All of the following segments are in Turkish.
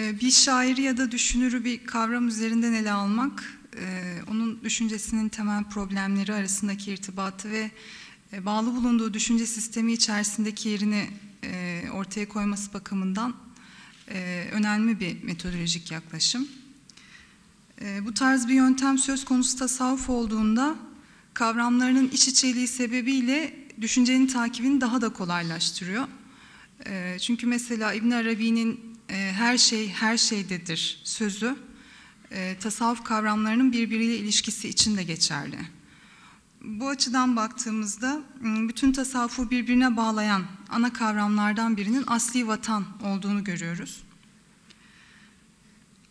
Ee, bir şairi ya da düşünürü bir kavram üzerinden ele almak, e, onun düşüncesinin temel problemleri arasındaki irtibatı ve e, bağlı bulunduğu düşünce sistemi içerisindeki yerini e, ortaya koyması bakımından önemli bir metodolojik yaklaşım. Bu tarz bir yöntem söz konusu tasavvuf olduğunda kavramlarının iç içeliği sebebiyle düşüncenin takibini daha da kolaylaştırıyor. Çünkü mesela İbn Arabi'nin her şey her şeydedir sözü e, tasavvuf kavramlarının birbiriyle ilişkisi için de geçerli. Bu açıdan baktığımızda bütün tasavvufu birbirine bağlayan ana kavramlardan birinin asli vatan olduğunu görüyoruz.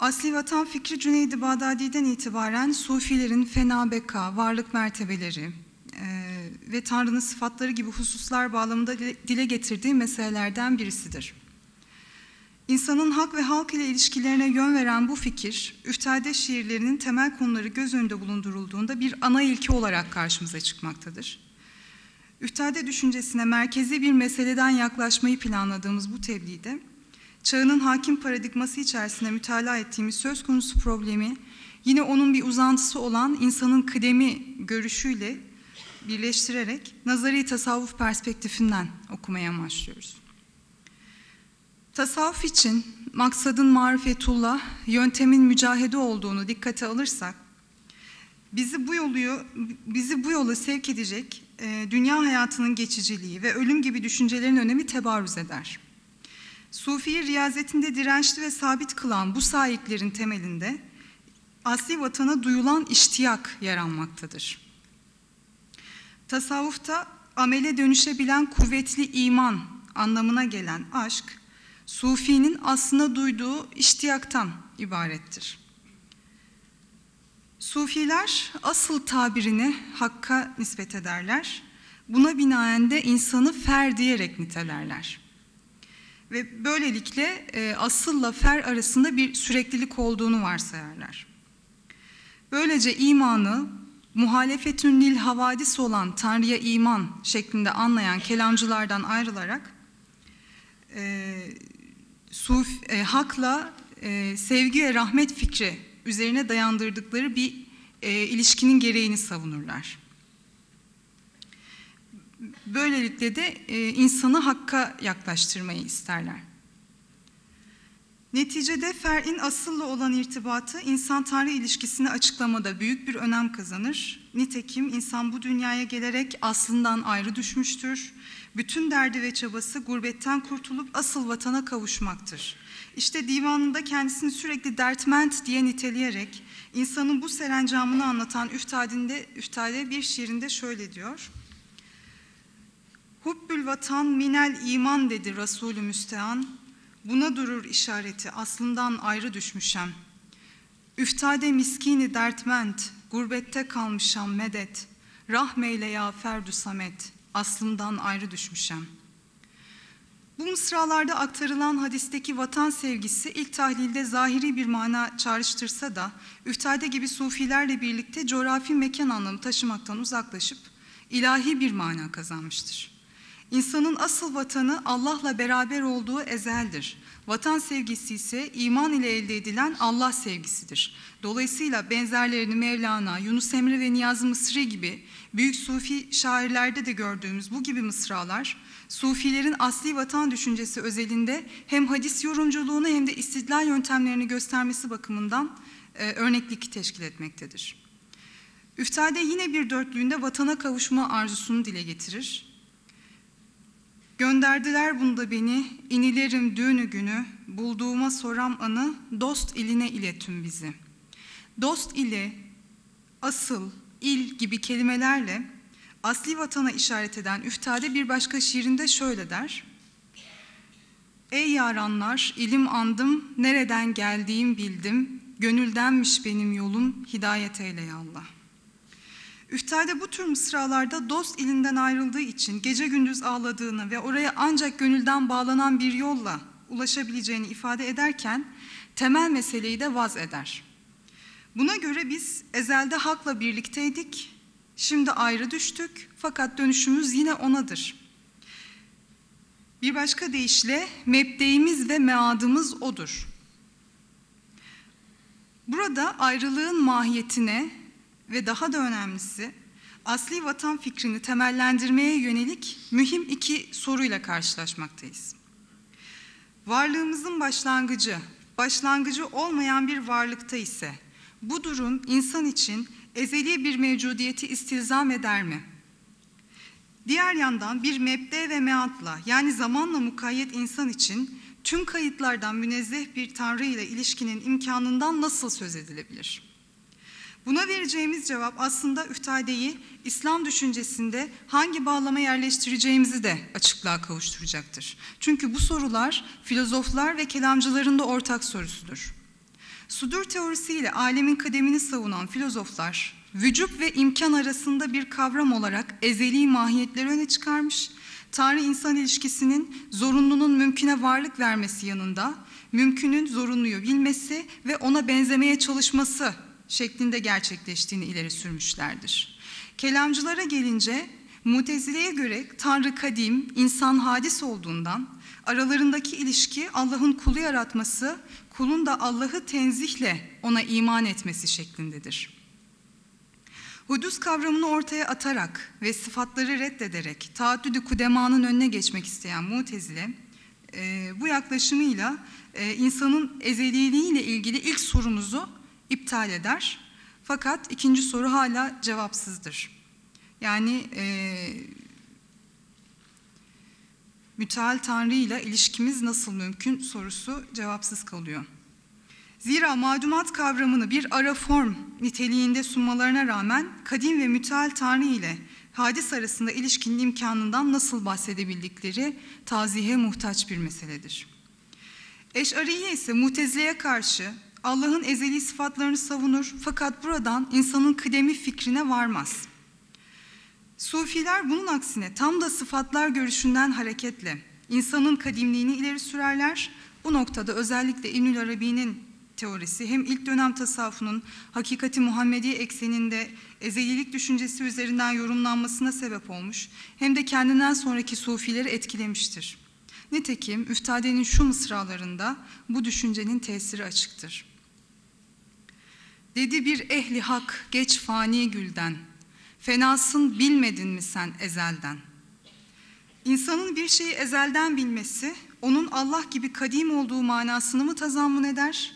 Asli vatan fikri Cüneyd-i Bağdadi'den itibaren Sufilerin fena beka, varlık mertebeleri e, ve Tanrı'nın sıfatları gibi hususlar bağlamında dile getirdiği meselelerden birisidir. İnsanın hak ve halk ile ilişkilerine yön veren bu fikir, üftade şiirlerinin temel konuları göz önünde bulundurulduğunda bir ana ilke olarak karşımıza çıkmaktadır. Üftade düşüncesine merkezi bir meseleden yaklaşmayı planladığımız bu tebliğde, çağının hakim paradigması içerisinde mütalaa ettiğimiz söz konusu problemi, yine onun bir uzantısı olan insanın kıdemi görüşüyle birleştirerek nazari tasavvuf perspektifinden okumaya başlıyoruz. Tasavvuf için maksadın marifetullah, yöntemin mücahede olduğunu dikkate alırsak, bizi bu yolu bizi bu yola sevk edecek e, dünya hayatının geçiciliği ve ölüm gibi düşüncelerin önemi tebarüz eder. Sufi'yi riyazetinde dirençli ve sabit kılan bu sahiplerin temelinde asli vatana duyulan iştiyak yer almaktadır. Tasavvufta amele dönüşebilen kuvvetli iman anlamına gelen aşk, Sufi'nin aslında duyduğu iştiyaktan ibarettir. Sufiler asıl tabirini hakka nispet ederler. Buna binaen de insanı fer diyerek nitelerler. Ve böylelikle e, asılla fer arasında bir süreklilik olduğunu varsayarlar. Böylece imanı muhalefetün lil havadis olan Tanrı'ya iman şeklinde anlayan kelamcılardan ayrılarak e, suf, e, hakla e, sevgi ve rahmet fikri üzerine dayandırdıkları bir e, ilişkinin gereğini savunurlar. Böylelikle de e, insanı hakka yaklaştırmayı isterler. Neticede fer'in asılla olan irtibatı insan-tanrı ilişkisini açıklamada büyük bir önem kazanır. Nitekim insan bu dünyaya gelerek aslından ayrı düşmüştür. Bütün derdi ve çabası gurbetten kurtulup asıl vatana kavuşmaktır. İşte divanında kendisini sürekli dertment diye niteleyerek insanın bu serencamını anlatan Üftadinde, Üftade bir şiirinde şöyle diyor. Hubbül vatan minel iman dedi Resulü Müstehan. Buna durur işareti aslından ayrı düşmüşem. Üftade miskini dertment, gurbette kalmışam medet. Rahmeyle ya ferdü samet, aslından ayrı düşmüşem. Bu mısralarda aktarılan hadisteki vatan sevgisi ilk tahlilde zahiri bir mana çağrıştırsa da üftade gibi sufilerle birlikte coğrafi mekan anlamı taşımaktan uzaklaşıp ilahi bir mana kazanmıştır. İnsanın asıl vatanı Allah'la beraber olduğu ezeldir. Vatan sevgisi ise iman ile elde edilen Allah sevgisidir. Dolayısıyla benzerlerini Mevlana, Yunus Emre ve Niyazi Mısri gibi büyük sufi şairlerde de gördüğümüz bu gibi mısralar, sufilerin asli vatan düşüncesi özelinde hem hadis yorumculuğunu hem de istidlal yöntemlerini göstermesi bakımından e, örneklik teşkil etmektedir. Üftade yine bir dörtlüğünde vatana kavuşma arzusunu dile getirir. Gönderdiler bunda beni, inilerim düğünü günü, bulduğuma soram anı, dost iline iletim bizi. Dost ile, asıl, il gibi kelimelerle asli vatana işaret eden Üftade bir başka şiirinde şöyle der. Ey yaranlar, ilim andım, nereden geldiğim bildim, gönüldenmiş benim yolum, hidayet eyle ya Allah. Üftade bu tür mısralarda dost ilinden ayrıldığı için gece gündüz ağladığını ve oraya ancak gönülden bağlanan bir yolla ulaşabileceğini ifade ederken temel meseleyi de vaz eder. Buna göre biz ezelde hakla birlikteydik, şimdi ayrı düştük fakat dönüşümüz yine onadır. Bir başka deyişle mebdeimiz ve meadımız odur. Burada ayrılığın mahiyetine ve daha da önemlisi asli vatan fikrini temellendirmeye yönelik mühim iki soruyla karşılaşmaktayız. Varlığımızın başlangıcı, başlangıcı olmayan bir varlıkta ise bu durum insan için ezeli bir mevcudiyeti istilzam eder mi? Diğer yandan bir mebde ve meatla yani zamanla mukayyet insan için tüm kayıtlardan münezzeh bir Tanrı ile ilişkinin imkanından nasıl söz edilebilir? Buna vereceğimiz cevap aslında üftadeyi İslam düşüncesinde hangi bağlama yerleştireceğimizi de açıklığa kavuşturacaktır. Çünkü bu sorular filozoflar ve kelamcıların da ortak sorusudur. Sudur teorisiyle alemin kademini savunan filozoflar, vücut ve imkan arasında bir kavram olarak ezeli mahiyetleri öne çıkarmış, Tanrı-insan ilişkisinin zorunlunun mümküne varlık vermesi yanında, mümkünün zorunluyu bilmesi ve ona benzemeye çalışması şeklinde gerçekleştiğini ileri sürmüşlerdir. Kelamcılara gelince Mutezile'ye göre Tanrı kadim, insan hadis olduğundan aralarındaki ilişki Allah'ın kulu yaratması, kulun da Allah'ı tenzihle ona iman etmesi şeklindedir. Hudus kavramını ortaya atarak ve sıfatları reddederek taaddüdü kudemanın önüne geçmek isteyen Mutezile, e, bu yaklaşımıyla e, insanın ezeliliğiyle ilgili ilk sorumuzu iptal eder. Fakat ikinci soru hala cevapsızdır. Yani e, müteal Tanrı ile ilişkimiz nasıl mümkün sorusu cevapsız kalıyor. Zira madumat kavramını bir ara form niteliğinde sunmalarına rağmen kadim ve müteal Tanrı ile hadis arasında ilişkinin imkanından nasıl bahsedebildikleri tazihe muhtaç bir meseledir. Eş'ariye ise mutezileye karşı Allah'ın ezeli sıfatlarını savunur fakat buradan insanın kıdemi fikrine varmaz. Sufiler bunun aksine tam da sıfatlar görüşünden hareketle insanın kadimliğini ileri sürerler. Bu noktada özellikle İbnül Arabi'nin teorisi hem ilk dönem tasavvufunun hakikati Muhammedi ekseninde ezelilik düşüncesi üzerinden yorumlanmasına sebep olmuş hem de kendinden sonraki sufileri etkilemiştir. Nitekim Üftade'nin şu mısralarında bu düşüncenin tesiri açıktır. Dedi bir ehli hak geç fani gülden, fenasın bilmedin mi sen ezelden? İnsanın bir şeyi ezelden bilmesi, onun Allah gibi kadim olduğu manasını mı tazammun eder?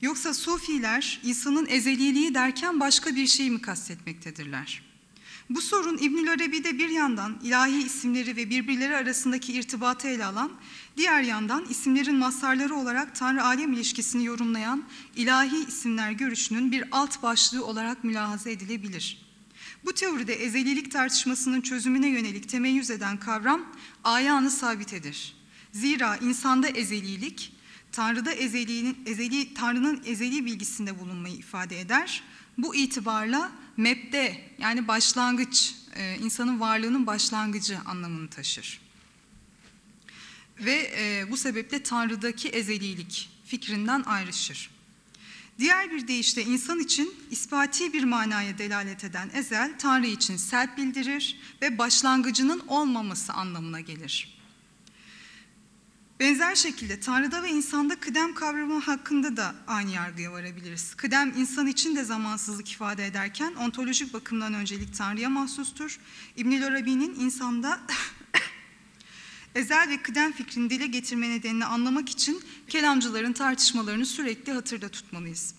Yoksa Sufiler insanın ezeliliği derken başka bir şey mi kastetmektedirler? Bu sorun İbnül Arabi'de bir yandan ilahi isimleri ve birbirleri arasındaki irtibatı ele alan, diğer yandan isimlerin mazharları olarak Tanrı-alem ilişkisini yorumlayan ilahi isimler görüşünün bir alt başlığı olarak mülahaza edilebilir. Bu teoride ezelilik tartışmasının çözümüne yönelik temeyyüz eden kavram ayanı sabitedir. Zira insanda ezelilik, Tanrı'da ezeliğinin, ezeli, Tanrı'nın ezeli bilgisinde bulunmayı ifade eder. Bu itibarla mebde yani başlangıç, e, insanın varlığının başlangıcı anlamını taşır. Ve e, bu sebeple Tanrı'daki ezelilik fikrinden ayrışır. Diğer bir deyişle insan için ispati bir manaya delalet eden ezel, Tanrı için selp bildirir ve başlangıcının olmaması anlamına gelir. Benzer şekilde Tanrı'da ve insanda kıdem kavramı hakkında da aynı yargıya varabiliriz. Kıdem insan için de zamansızlık ifade ederken ontolojik bakımdan öncelik Tanrı'ya mahsustur. İbnül Arabi'nin insanda ezel ve kıdem fikrini dile getirme nedenini anlamak için kelamcıların tartışmalarını sürekli hatırda tutmalıyız.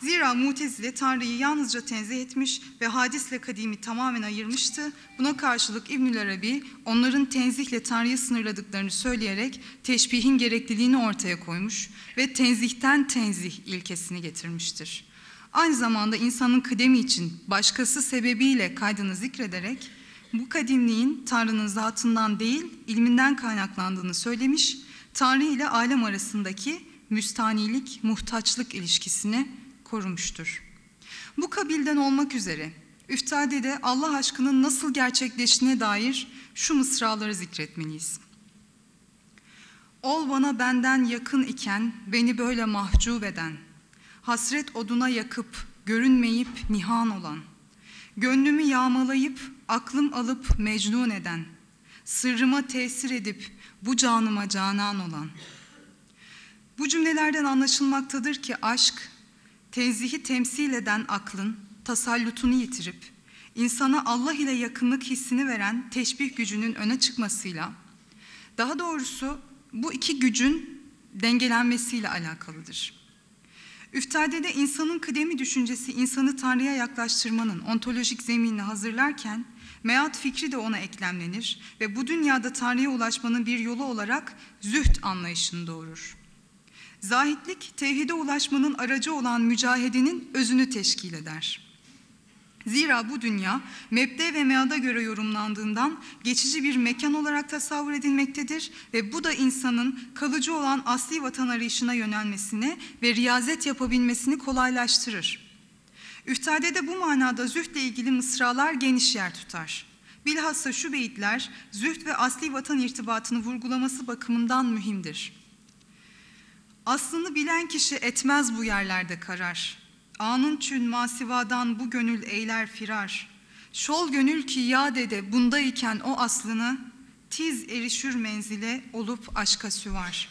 Zira Mutezile Tanrı'yı yalnızca tenzih etmiş ve hadisle kadimi tamamen ayırmıştı. Buna karşılık İbnül Arabi onların tenzihle Tanrı'yı sınırladıklarını söyleyerek teşbihin gerekliliğini ortaya koymuş ve tenzihten tenzih ilkesini getirmiştir. Aynı zamanda insanın kıdemi için başkası sebebiyle kaydını zikrederek bu kadimliğin Tanrı'nın zatından değil ilminden kaynaklandığını söylemiş, Tanrı ile alem arasındaki müstanilik, muhtaçlık ilişkisini korumuştur. Bu kabilden olmak üzere Üftade'de Allah aşkının nasıl gerçekleştiğine dair şu mısraları zikretmeliyiz. Ol bana benden yakın iken beni böyle mahcup eden, hasret oduna yakıp görünmeyip nihan olan, gönlümü yağmalayıp aklım alıp mecnun eden, sırrıma tesir edip bu canıma canan olan. Bu cümlelerden anlaşılmaktadır ki aşk tenzihi temsil eden aklın tasallutunu yitirip, insana Allah ile yakınlık hissini veren teşbih gücünün öne çıkmasıyla, daha doğrusu bu iki gücün dengelenmesiyle alakalıdır. Üftadede insanın kıdemi düşüncesi insanı Tanrı'ya yaklaştırmanın ontolojik zeminini hazırlarken, meat fikri de ona eklemlenir ve bu dünyada Tanrı'ya ulaşmanın bir yolu olarak züht anlayışını doğurur. Zahitlik, tevhide ulaşmanın aracı olan mücahedenin özünü teşkil eder. Zira bu dünya mebde ve meada göre yorumlandığından geçici bir mekan olarak tasavvur edilmektedir ve bu da insanın kalıcı olan asli vatan arayışına yönelmesini ve riyazet yapabilmesini kolaylaştırır. Üftade de bu manada zühdle ilgili mısralar geniş yer tutar. Bilhassa şu beyitler zühd ve asli vatan irtibatını vurgulaması bakımından mühimdir. Aslını bilen kişi etmez bu yerlerde karar. Anın çün masivadan bu gönül eyler firar. Şol gönül ki ya dede bundayken o aslını tiz erişür menzile olup aşka süvar.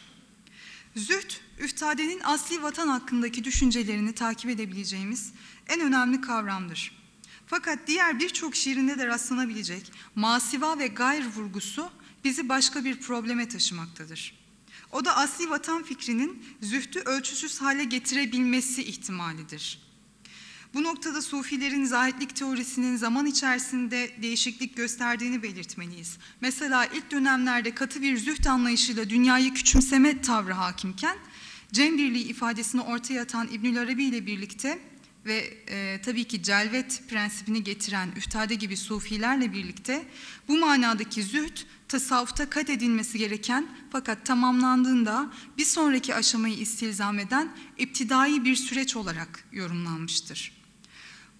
Zühd, üftadenin asli vatan hakkındaki düşüncelerini takip edebileceğimiz en önemli kavramdır. Fakat diğer birçok şiirinde de rastlanabilecek masiva ve gayr vurgusu bizi başka bir probleme taşımaktadır. O da asli vatan fikrinin zühdü ölçüsüz hale getirebilmesi ihtimalidir. Bu noktada Sufilerin zahitlik teorisinin zaman içerisinde değişiklik gösterdiğini belirtmeliyiz. Mesela ilk dönemlerde katı bir zühd anlayışıyla dünyayı küçümseme tavrı hakimken, cem birliği ifadesini ortaya atan İbnül Arabi ile birlikte ve e, tabii ki celvet prensibini getiren üftade gibi sufilerle birlikte bu manadaki zühd tasavvufta kat edilmesi gereken fakat tamamlandığında bir sonraki aşamayı istilzam eden iptidai bir süreç olarak yorumlanmıştır.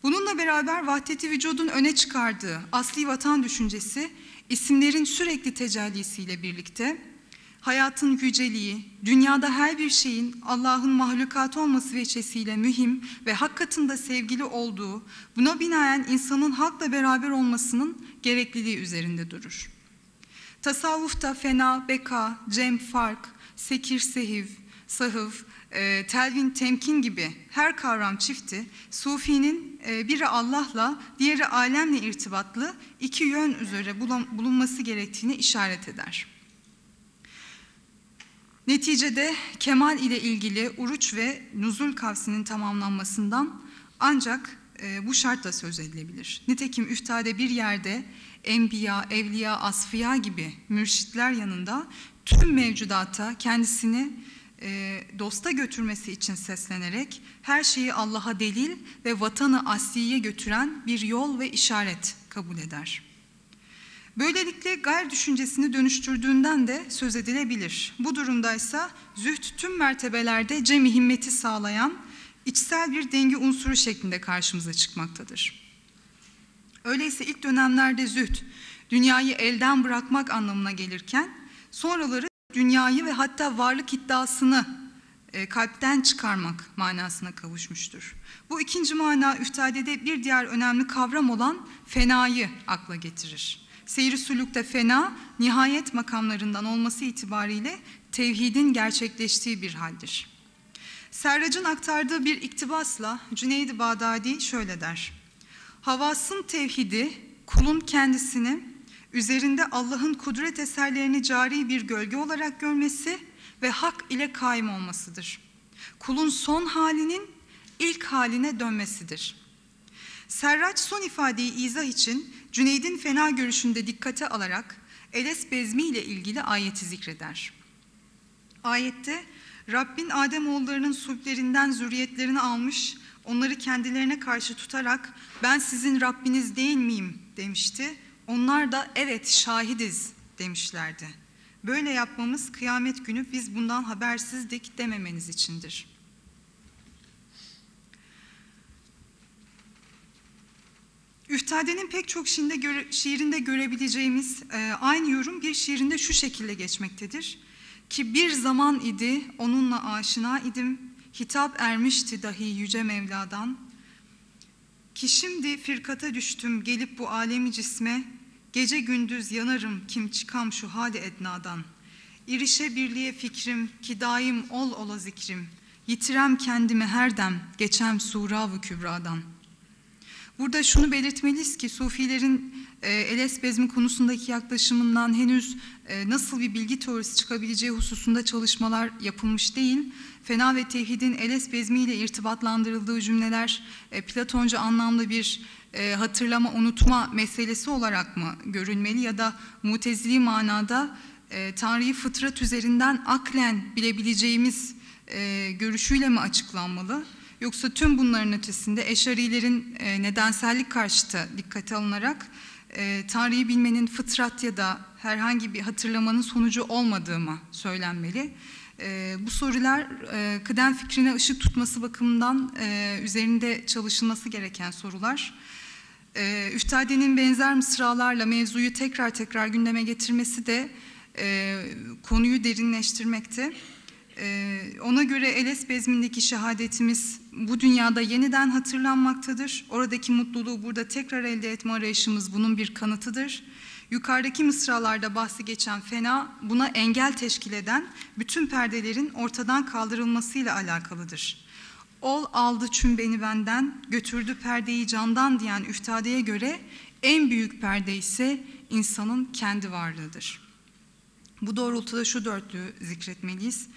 Bununla beraber vahdeti vücudun öne çıkardığı asli vatan düşüncesi isimlerin sürekli tecellisiyle birlikte hayatın yüceliği, dünyada her bir şeyin Allah'ın mahlukat olması veçesiyle mühim ve hak katında sevgili olduğu, buna binaen insanın hakla beraber olmasının gerekliliği üzerinde durur. Tasavvufta fena, beka, cem, fark, sekir, sehiv, sahıv, e, telvin, temkin gibi her kavram çifti, Sufi'nin e, biri Allah'la, diğeri alemle irtibatlı iki yön üzere bulunması gerektiğini işaret eder. Neticede kemal ile ilgili uruç ve nuzul kavsinin tamamlanmasından ancak e, bu şartla söz edilebilir. Nitekim üftade bir yerde enbiya, evliya, asfiya gibi mürşitler yanında tüm mevcudata kendisini e, dosta götürmesi için seslenerek her şeyi Allah'a delil ve vatanı asliye götüren bir yol ve işaret kabul eder. Böylelikle gayr düşüncesini dönüştürdüğünden de söz edilebilir. Bu durumdaysa zühd tüm mertebelerde cemi himmeti sağlayan içsel bir denge unsuru şeklinde karşımıza çıkmaktadır. Öyleyse ilk dönemlerde zühd, dünyayı elden bırakmak anlamına gelirken, sonraları dünyayı ve hatta varlık iddiasını e, kalpten çıkarmak manasına kavuşmuştur. Bu ikinci mana üftadede bir diğer önemli kavram olan fenayı akla getirir. Seyri sulukta fena, nihayet makamlarından olması itibariyle tevhidin gerçekleştiği bir haldir. Serrac'ın aktardığı bir iktibasla Cüneyd-i Bağdadi şöyle der. Havasın tevhidi, kulun kendisini üzerinde Allah'ın kudret eserlerini cari bir gölge olarak görmesi ve hak ile kaim olmasıdır. Kulun son halinin ilk haline dönmesidir. Serraç son ifadeyi izah için Cüneyd'in fena görüşünde dikkate alarak Eles bezmi ile ilgili ayeti zikreder. Ayette Rabbin Adem oğullarının sulplerinden zürriyetlerini almış, onları kendilerine karşı tutarak ben sizin Rabbiniz değil miyim demişti. Onlar da evet şahidiz demişlerdi. Böyle yapmamız kıyamet günü biz bundan habersizdik dememeniz içindir. Üftade'nin pek çok şiirinde, göre, şiirinde görebileceğimiz e, aynı yorum bir şiirinde şu şekilde geçmektedir. Ki bir zaman idi onunla aşina idim, hitap ermişti dahi yüce Mevla'dan. Ki şimdi firkata düştüm gelip bu alemi cisme, gece gündüz yanarım kim çıkam şu hali ednadan. İrişe birliğe fikrim ki daim ol ola zikrim, Yitirem kendimi her dem, geçem sura-ı kübradan. Burada şunu belirtmeliyiz ki Sufilerin e, Eles bezmi konusundaki yaklaşımından henüz e, nasıl bir bilgi teorisi çıkabileceği hususunda çalışmalar yapılmış değil. Fena ve tevhidin Eles bezmi ile irtibatlandırıldığı cümleler e, Platonca anlamda bir e, hatırlama, unutma meselesi olarak mı görülmeli ya da mutezili manada e, Tanrı'yı fıtrat üzerinden aklen bilebileceğimiz e, görüşüyle mi açıklanmalı? Yoksa tüm bunların ötesinde Eşarilerin e, nedensellik karşıtı dikkate alınarak e, Tanrı'yı bilmenin fıtrat ya da herhangi bir hatırlamanın sonucu olmadığı mı söylenmeli? E, bu sorular e, kıdem fikrine ışık tutması bakımından e, üzerinde çalışılması gereken sorular. E, Üftade'nin benzer mısralarla mevzuyu tekrar tekrar gündeme getirmesi de e, konuyu derinleştirmekte. Ee, ona göre Eles bezmindeki şehadetimiz bu dünyada yeniden hatırlanmaktadır. Oradaki mutluluğu burada tekrar elde etme arayışımız bunun bir kanıtıdır. Yukarıdaki mısralarda bahsi geçen fena buna engel teşkil eden bütün perdelerin ortadan kaldırılmasıyla alakalıdır. Ol aldı çün beni benden, götürdü perdeyi candan diyen üftadeye göre en büyük perde ise insanın kendi varlığıdır. Bu doğrultuda şu dörtlüğü zikretmeliyiz.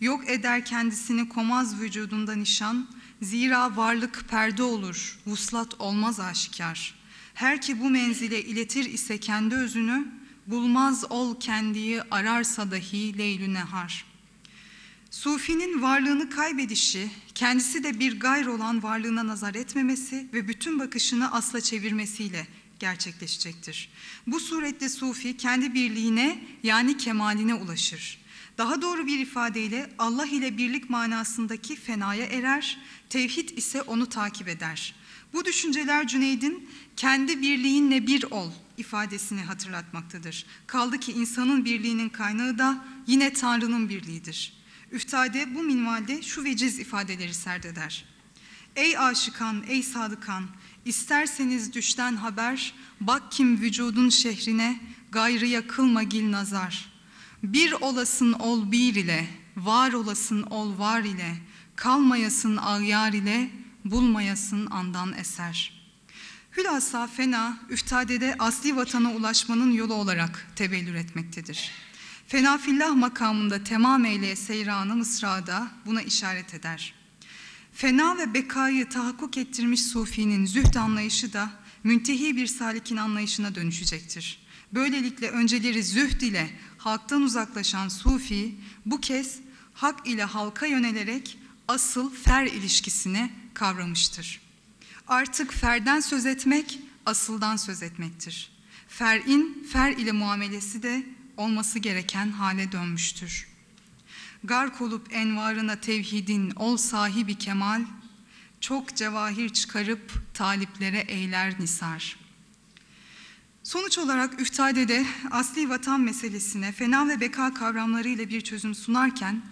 Yok eder kendisini komaz vücudunda nişan, zira varlık perde olur, vuslat olmaz aşikar. Her ki bu menzile iletir ise kendi özünü, bulmaz ol kendiyi ararsa dahi leylü nehar. Sufinin varlığını kaybedişi, kendisi de bir gayr olan varlığına nazar etmemesi ve bütün bakışını asla çevirmesiyle gerçekleşecektir. Bu surette Sufi kendi birliğine yani kemaline ulaşır. Daha doğru bir ifadeyle Allah ile birlik manasındaki fenaya erer, tevhid ise onu takip eder. Bu düşünceler Cüneyd'in kendi birliğinle bir ol ifadesini hatırlatmaktadır. Kaldı ki insanın birliğinin kaynağı da yine Tanrı'nın birliğidir. Üftade bu minvalde şu veciz ifadeleri serdeder. Ey aşıkan, ey sadıkan, isterseniz düşten haber, bak kim vücudun şehrine, gayrı yakılma gil nazar.'' Bir olasın ol bir ile, var olasın ol var ile, kalmayasın ağyar ile, bulmayasın andan eser. Hülasa fena, üftadede asli vatana ulaşmanın yolu olarak tebellür etmektedir. Fena fillah makamında temam eyle seyranı Mısra'da buna işaret eder. Fena ve bekayı tahakkuk ettirmiş Sufi'nin zühd anlayışı da müntehi bir salikin anlayışına dönüşecektir. Böylelikle önceleri zühd ile halktan uzaklaşan Sufi bu kez hak ile halka yönelerek asıl fer ilişkisini kavramıştır. Artık ferden söz etmek asıldan söz etmektir. Fer'in fer ile muamelesi de olması gereken hale dönmüştür. Gark olup envarına tevhidin ol sahibi kemal, çok cevahir çıkarıp taliplere eyler nisar.'' Sonuç olarak Üftade'de asli vatan meselesine fena ve beka kavramlarıyla bir çözüm sunarken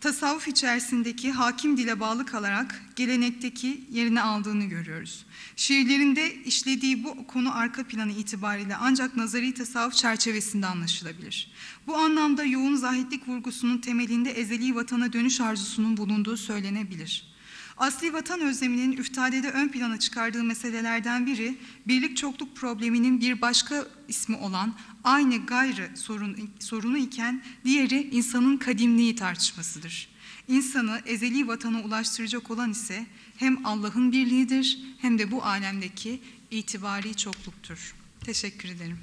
tasavvuf içerisindeki hakim dile bağlı kalarak gelenekteki yerini aldığını görüyoruz. Şiirlerinde işlediği bu konu arka planı itibariyle ancak nazari tasavvuf çerçevesinde anlaşılabilir. Bu anlamda yoğun zahitlik vurgusunun temelinde ezeli vatana dönüş arzusunun bulunduğu söylenebilir. Asli vatan özleminin üftadede ön plana çıkardığı meselelerden biri, birlik çokluk probleminin bir başka ismi olan aynı gayrı sorun, sorunu iken diğeri insanın kadimliği tartışmasıdır. İnsanı ezeli vatana ulaştıracak olan ise hem Allah'ın birliğidir hem de bu alemdeki itibari çokluktur. Teşekkür ederim.